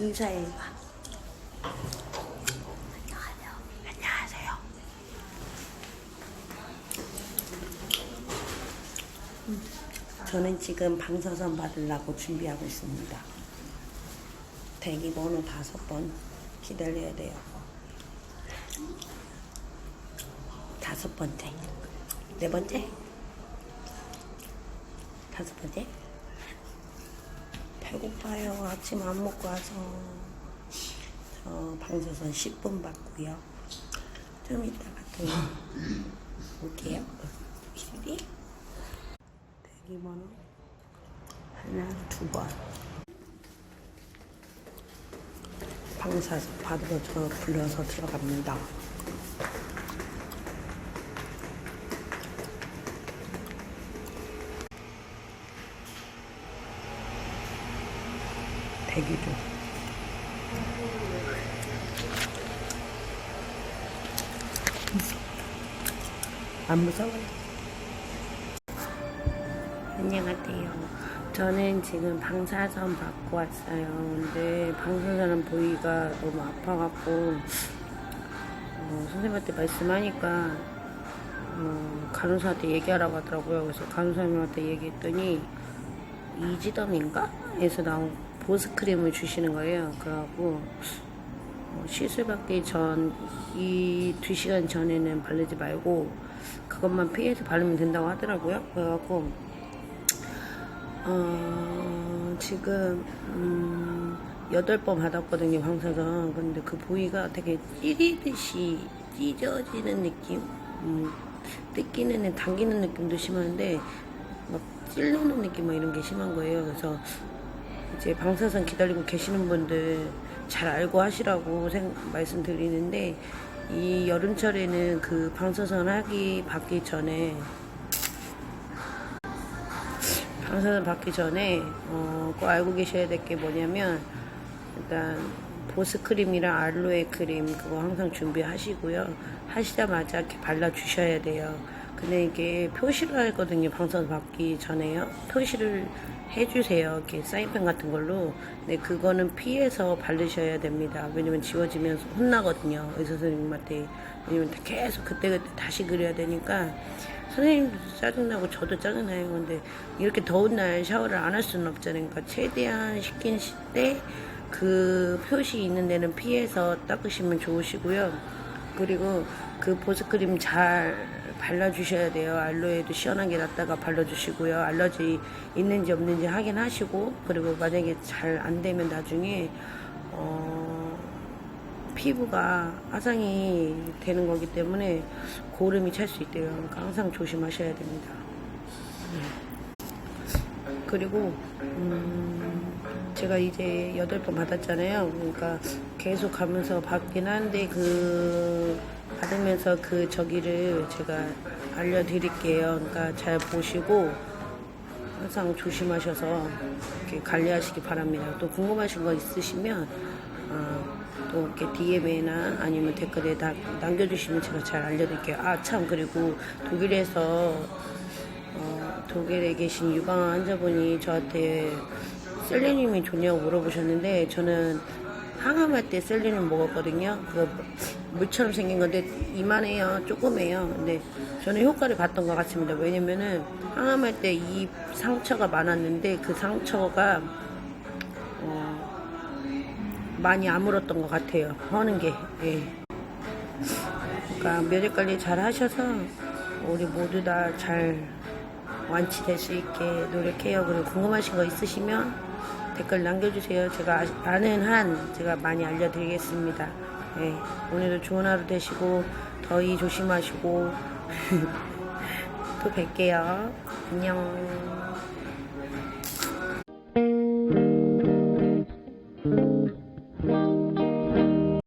인사해봐. 안녕하세요. 안녕하세요. 음, 저는 지금 방사선 받으려고 준비하고 있습니다. 대기 번호 다섯 번 기다려야 돼요. 다섯 번째. 네 번째? 다섯 번째? 배고파요. 아침 안 먹고 와서. 저 방사선 10분 받고요. 좀 이따가 또 올게요. 기다리. 대기 번호 하나, 두 번. 방사선 받으러 저 불러서 들어갑니다. 대기 중. 안 무서워요. 안녕하세요. 저는 지금 방사선 받고 왔어요. 근데 방사선은 보기가 너무 아파갖고 어, 선생님한테 말씀하니까 어, 간호사한테 얘기하라고 하더라고요. 그래서 간호사님한테 얘기했더니 이지덤인가? 에서 나온 보습크림을 주시는 거예요. 그래갖고 어, 시술 받기 전, 이두 시간 전에는 바르지 말고 그것만 피해서 바르면 된다고 하더라고요. 그래갖고 어, 지금 음, 여덟 번 받았거든요 방사선. 근데 그 부위가 되게 찌리듯이 찢어지는 느낌, 음, 뜯기는 당기는 느낌도 심한데 막 찔르는 느낌 막 이런 게 심한 거예요. 그래서 이제 방사선 기다리고 계시는 분들 잘 알고 하시라고 생, 말씀드리는데 이 여름철에는 그 방사선 하기 받기 전에 방사선 받기 전에 어, 꼭 알고 계셔야 될 게 뭐냐면 일단 보습크림이랑 알로에 크림 그거 항상 준비하시고요. 하시자마자 이렇게 발라주셔야 돼요. 근데 이게 표시를 하거든요. 방사선 받기 전에요. 표시를 해주세요. 이렇게 사인펜 같은 걸로. 근데 그거는 피해서 바르셔야 됩니다. 왜냐면 지워지면 혼나거든요. 의사 선생님한테. 왜냐면 계속 그때그때 다시 그려야 되니까 선생님도 짜증나고 저도 짜증나요. 근데 이렇게 더운 날 샤워를 안 할 수는 없잖아요. 그러니까 최대한 식긴 때그 표시 있는 데는 피해서 닦으시면 좋으시고요. 그리고 그 보습크림 잘 발라주셔야 돼요. 알로에도 시원하게 놨다가 발라주시고요. 알러지 있는지 없는지 확인하시고 그리고 만약에 잘 안 되면 나중에 어, 피부가 화상이 되는 거기 때문에 고름이 찰 수 있대요. 그러니까 항상 조심하셔야 됩니다. 그리고 음, 제가 이제 여덟 번 받았잖아요. 그러니까 계속 가면서 받긴 하는데 그 받으면서 그 저기를 제가 알려드릴게요. 그러니까 잘 보시고 항상 조심하셔서 이렇게 관리하시기 바랍니다. 또 궁금하신 거 있으시면 어, 또 이렇게 DM이나 아니면 댓글에 다 남겨주시면 제가 잘 알려드릴게요. 아 참 그리고 독일에서 어, 독일에 계신 유방 환자분이 저한테 셀레늄이 좋냐고 물어보셨는데 저는 항암할 때 셀레늄 먹었거든요. 그거 물처럼 생긴 건데 이만해요. 조금해요. 근데 저는 효과를 봤던 것 같습니다. 왜냐면은 항암할 때 이 상처가 많았는데 그 상처가 어, 많이 아물었던 것 같아요. 하는 게. 예. 그러니까 면역 관리 잘 하셔서 우리 모두 다 잘 완치될 수 있게 노력해요. 그리고 궁금하신 거 있으시면 댓글 남겨주세요. 제가 아- 아는 한 제가 많이 알려드리겠습니다. 네, 오늘도 좋은 하루 되시고 더위 조심하시고 또 뵐게요. 안녕.